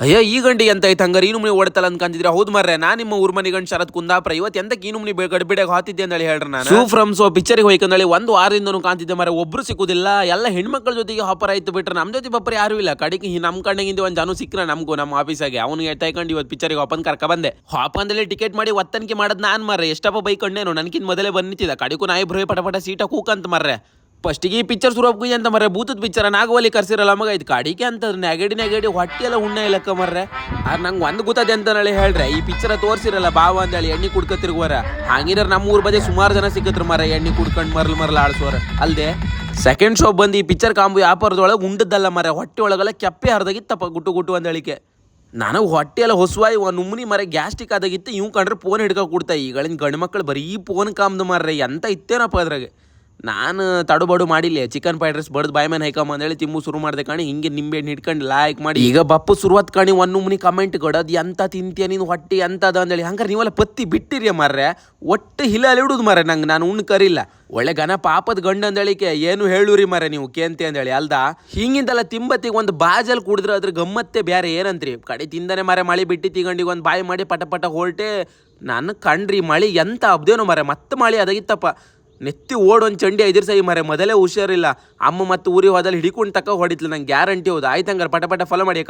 ಅಯ್ಯ, ಈ ಗಂಡಿ ಎಂತ ಐತೆ ಹಂಗಾರೆ ಓಡತಲ್ಲ ಅಂತ ಅನ್ಕಂತಿದ್ರೆ ಹೌದು ಮರ್ರೆ, ನಾ ನಿಮ್ಮ ಊರ್ ಮನಿ ಗಂಡ್ ಶರತ್ ಕುಂದಾಪುರ ಇವತ್ತು ಎಂತ ಈನು ಮುನಿ ಗಡ್ಬಿಡಾಗ ಹಾತಿದ್ದೆ ಅಂತ ಹೇಳಿ ಹೇಳ್ರಿ ನಾನು. ಫ್ರಮ್ ಸೊ ಪಿಕ್ಚರ್ಗೆ ಹೋಯ್ಕಂದಳಿ ಒಂದು ವಾರದಿಂದನು ಕಾಣ್ತಿದ್ದೆ ಮರ ಒಬ್ರು ಸಿಕ್ಕುದಿಲ್ಲ, ಎಲ್ಲ ಹೆಣ್ಮಕ್ಳ ಜೊತೆಗೆ ಹಾಪರ್ ಆಯ್ತು ಬಿಟ್ರೆ ನಮ್ಮ ಜೊತೆ ಬಪ್ಪರ ಯಾರು ಇಲ್ಲ. ಕಡೆಗೆ ಹಿ- ನಮ್ ಕಣ್ಣಿಂದ ಒಂದು ಜನ ಸಿಕ್ಕ್ರ ನಮಗೂ ನಮ್ಮ ಆಫೀಸಾಗೆ ಅವ್ನಿಗೆ ತಗೊಂಡು ಇವತ್ತು ಪಿಕ್ಚರ್ಗೆ ಹಾಪನ್ ಕರ್ಕ ಬಂದೆ. ಹಾಪಂದಲ್ಲಿ ಟಿಕೆಟ್ ಮಾಡಿ ಒತ್ತನಿಕೆ ಮಾಡದ್ ನಾನು ಮರ್ರೆ. ಎಷ್ಟಪ್ಪ ಬೈಕ್ ಕಣ್ಣೇನು ನನಗಿಂತ ಮೊದಲೇ ಬಂದಿತ್ತಿದ ಕಡಿಗೂ ನಾಯಿ ಬ್ರೋಯ್ ಪಟ ಪಟ ಸೀಟ ಕೂಕಂತ ಮರ್ರೆ. ಫಸ್ಟಿಗೆ ಈ ಪಿಕ್ಚರ್ ಶುರು ಹೋಗಿ ಅಂತ ಮರ್ರೆ? ಭೂತದ ಪಿಕ್ಚರ್ ನಾಗವಲ್ಲಿ ಕರ್ಸಿರಲ್ಲ ಮಗ? ಇದು ಕಾಡಿಕೆ ಅಂತ ನೆಗಡಿ ನೆಗಡಿ ಹೊಟ್ಟೆ ಎಲ್ಲ ಉಣ್ಣ ಇಲ್ಲಕ್ಕ ಮರ್ರೆ. ಆರ್ ನಂಗೆ ಒಂದು ಗೊತ್ತದೆ ಅಂತ ನಾಳೆ ಹೇಳ್ರೆ. ಈ ಪಿಕ್ಚರ್ ತೋರಿಸಿರಲ್ಲ ಬಾವ ಅಂತ ಹೇಳಿ ಎಣ್ಣೆ ಕುಡ್ಕ ತಿರುಗುವರ ಹಂಗಿರ ನಮ್ಮ ಊರ್ ಬದಿ ಸುಮಾರು ಜನ ಸಿಕ್ಕತ್ರ ಮರ ಎಣ್ಣೆ ಕುಡ್ಕೊಂಡು ಮರಲ್ ಮರಲ್ ಆಡ್ಸೋರ ಅಲ್ದೆ ಸೆಕೆಂಡ್ ಶೋ ಬಂದು ಈ ಪಿಕ್ಚರ್ ಕಾಂಬು ವ್ಯಾಪಾರದೊಳಗೆ ಉಂಡದ್ದಲ್ಲ ಮರ ಹೊಟ್ಟೆ ಒಳಗೆಲ್ಲ ಕೆಪ್ಪೆ ಹರಿದಾಗಿತ್ತಪ್ಪ, ಗುಟ್ಟು ಗುಟ್ಟು ಅಂತ ಹೇಳಿಕೆ ನನಗೆ ಹೊಟ್ಟೆ ಎಲ್ಲ ಹೊಸವಾಯಿ, ಒಂದು ಉಮ್ಮನಿ ಮರ ಗ್ಯಾಸ್ಟಿಕ್ ಆದಾಗಿತ್ತು. ಇವ್ ಕಂಡ್ರೆ ಫೋನ್ ಹಿಡ್ಕೊ ಕೊಡ್ತಾ. ಈಗಳಿನ ಗಂಡು ಮಕ್ಕಳು ಬರೀ ಫೋನ್ ಕಾಮ್ದು ಮಾರ್ರೆ. ಎಂತ ಇತ್ತೇನಪ್ಪ ಅದ್ರಾಗೆ? ನಾನು ತಡುಬಡು ಮಾಡಿಲ್ಲ. ಚಿಕನ್ ಫ್ರೈಡ್ ರೈಸ್ ಬಡ್ದು ಬಾಯ್ ಮೇಲೆ ಹೈಕಮ್ಮ ಅಂತೇಳಿ ತಿಮ್ಮು ಶುರು ಮಾಡಿದೆ ಕಾಣಿ, ಹಿಂಗೆ ನಿಂಬೆ ಹಿಡ್ಕೊಂಡು ಲೈಕ್ ಮಾಡಿ. ಈಗ ಬಪ್ಪು ಶುರುವತ್ ಕಾಣಿ, ಒಂದು ಮುನಿ ಕಮೆಂಟ್ ಕೊಡೋದು, ಎಂತ ತಿಂತೀಯ ನೀನು ಹೊಟ್ಟೆ, ಎಂತದ ಅಂತೇಳಿ ಹಂಗಾರೆ ನೀವೆಲ್ಲ ಪತ್ತಿ ಬಿಟ್ಟಿರಿ ಮಾರ್ರೆ. ಒಟ್ಟು ಹಿಲ ಇಡುದು ಮಾರ್ರೆ ನಂಗೆ, ನಾನು ಉಣ್ಣು ಕರಿಲ್ಲ. ಒಳ್ಳೆ ಘನ ಪಾಪದ ಗಂಡು ಅಂದೇಳಿಕೆ ಏನು ಹೇಳುರಿ ಮಾರ್ರೆ ನೀವು ಕೇಂತಿ ಅಂದೇಳಿ ಅಲ್ದ? ಹಿಂಗಿಂದಲ್ಲ ತಿಂಬತ್ತಿಗೆ ಒಂದು ಬಾಜಲ್ ಕುಡಿದ್ರೆ ಅದ್ರ ಗಮ್ಮತ್ತೆ ಬೇರೆ ಏನಂತ್ರಿ? ಕಡೆ ತಿಂದನೆ ಮಾರೆ ಮಳೆ ಬಿಟ್ಟು ತಿಗಂಡಿಗೆ ಒಂದು ಬಾಯಿ ಮಾಡಿ ಪಟ ಪಟ ಹೊರಟೆ. ನಾನು ಕಂಡ್ರಿ ಮಳಿ ಎಂತ ಅಬ್ದೇನೋ ಮಾರ್ರೆ, ಮತ್ತೆ ಮಳೆ ಅದಾಗಿತ್ತಪ್ಪ ನೆತ್ತಿ ಓಡೊಂದು ಚಂಡಿ ಐದಿರ್ಸ ಈ ಮರೆ ಮೊದಲೇ ಹುಷಾರಿಲ್ಲ. ಅಮ್ಮ ಮತ್ತು ಊರಿಗೆ ಹೋದಲ್ಲಿ ಹಿಡಿಕೊಂಡು ತಕ್ಕ ಹೊಡಿತ್ಲು, ನಂಗೆ ಗ್ಯಾರಂಟಿ ಹೌದು. ಆಯ್ತು ಹಂಗಾರೆ, ಪಟ ಪಟ ಫಾಲೋ ಮಾಡಿ